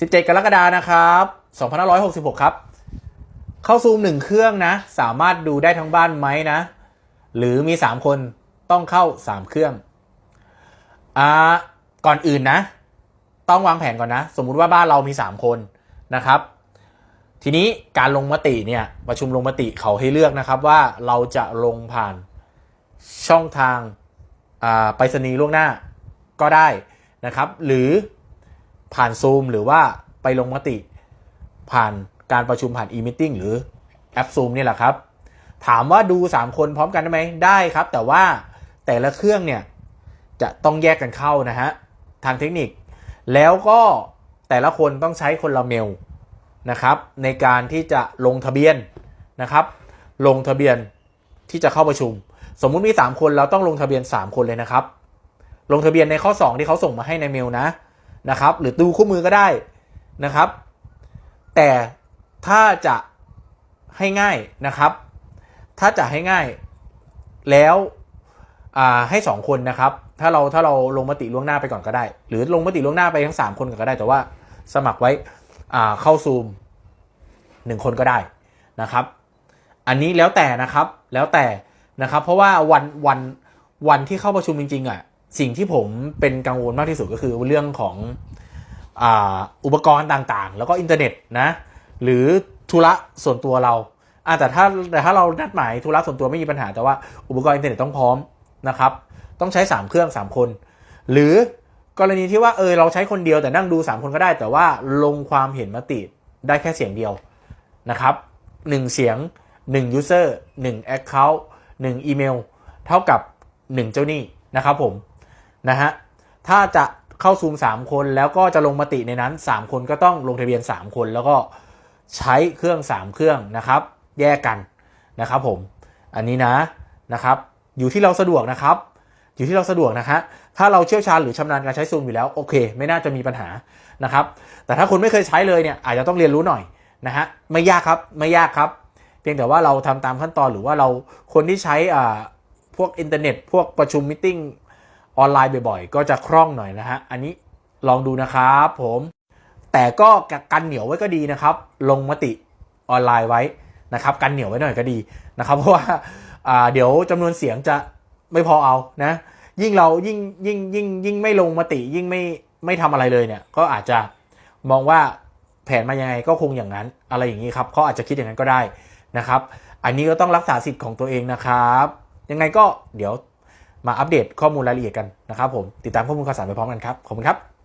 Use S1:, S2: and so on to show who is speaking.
S1: 17 กรกฎานะครับ2566 ครับ เข้าซูมหนึ่งเครื่องนะ สามารถดูได้ทั้งบ้านไหมนะ หรือมี 3 คนต้องเข้า 3 เครื่องอ่าก่อนอื่นนะ ต้องวางแผนก่อนนะ สมมุติว่าบ้านเรามี 3 คนนะครับ ทีนี้การลงมติเนี่ยประชุมลงมติเขาให้เลือกนะครับว่าเราจะลงผ่านช่องทางอ่าไปรษณีย์ล่วงหน้าก็ได้นะครับ หรือ ผ่านซูมหรือว่าไปลงมติ ผ่านการประชุมผ่าน e-meeting หรือแอปซูมนี่แหละครับ ถามว่าดู 3 คนพร้อมกันได้ไหมได้ครับ แต่ว่าแต่ละเครื่องเนี่ยจะต้องแยกกันเข้านะฮะทางเทคนิค แล้วก็แต่ละคนต้องใช้คนละเมลนะครับในการที่จะลงทะเบียนนะครับ ลงทะเบียนที่จะเข้าประชุม สมมุติมี 3 คนเราต้องลงทะเบียน 3 คนเลยนะครับ ลงทะเบียนในข้อ 2 ที่เขาส่งมาให้ในเมลนะ นะครับ หรือดูคู่มือก็ได้นะครับ แต่ถ้าจะให้ง่ายนะครับ ถ้าจะให้ง่ายแล้วให้สองคนนะครับ ถ้าเราถ้าเราลงมติล่วงหน้าไปก่อนก็ได้ หรือลงมติล่วงหน้าไปทั้งสามคนก็ได้ แต่ว่าสมัครไว้เข้าซูมหนึ่งคนก็ได้นะครับ อันนี้แล้วแต่นะครับแล้วแต่นะครับ เพราะว่าวันวันวันที่เข้าประชุมจริงๆอะ สิ่งที่ผมเป็นกังวลมากที่สุดก็คือเรื่องของอ,อุปกรณ์ต่างๆ แล้วก็อินเทอร์เน็ตนะหรือธุระส่วนตัวเราอะแต่ถ้าแต่ถ้าเรานัดหมายธุระส่วนตัวไม่มีปัญหา แต่ว่าอุปกรณ์อินเทอร์เน็ตต้องพร้อมนะครับ ต้องใช้ 3 เครื่อง 3 คน หรือกรณีที่ว่าเออเราใช้คนเดียวแต่นั่งดู 3 คนก็ได้ แต่ว่าลงความเห็นมติได้แค่เสียงเดียวนะครับ 1 เสียง 1 user 1 account 1อีเมลเท่ากับ 1 เจ้าหนี้นะครับผม นะฮะถ้าจะเข้าซูม 3 คนแล้วก็จะลงมติในนั้น 3 คนก็ต้องลงทะเบียน 3 คนแล้วก็ใช้เครื่อง 3 เครื่องนะครับ แยกกันนะครับผมอันนี้นะนะครับอยู่ที่เราสะดวกนะครับ อยู่ที่เราสะดวกนะฮะถ้าเราเชี่ยวชาญหรือชำนาญการใช้ซูมอยู่แล้วโอเค ไม่น่าจะมีปัญหานะครับ แต่ถ้าคนไม่เคยใช้เลยเนี่ยอาจจะต้องเรียนรู้หน่อยนะฮะไม่ยากครับไม่ยากครับ เพียงแต่ว่าเราทำตามขั้นตอนหรือว่าเราคนที่ใช้อ่าพวกอินเทอร์เน็ต พวกประชุมมิ팅 ออนไลน์บ่อยๆ ก็จะคล่องหน่อยนะฮะ อันนี้ลองดูนะครับผม แต่ก็กันเหนียวไว้ก็ดีนะครับ ลงมติออนไลน์ไว้นะครับ กันเหนียวไว้หน่อยก็ดีนะครับ เพราะว่าาเดี๋ยวจำนวนเสียงจะไม่พอเอานะ ยิ่งเรายิ่งยิ่งยิ่งยิ่งไม่ลงมติยิ่งไม่ไม่ทำอะไรเลยเนี่ย ก็อาจจะมองว่าแผนมายังไงก็คงอย่างนั้นอะไรอย่างนี้ครับเขาอาจจะคิดอย่างนั้นก็ได้นะครับ อันนี้ก็ต้องรักษาสิทธิ์ของตัวเองนะครับ ยังไงก็เดี๋ยว มาอัปเดตข้อมูลรายละเอียดกันนะครับผมติดตามข้อมูลข่าวสารไปพร้อมกันครับขอบคุณครับ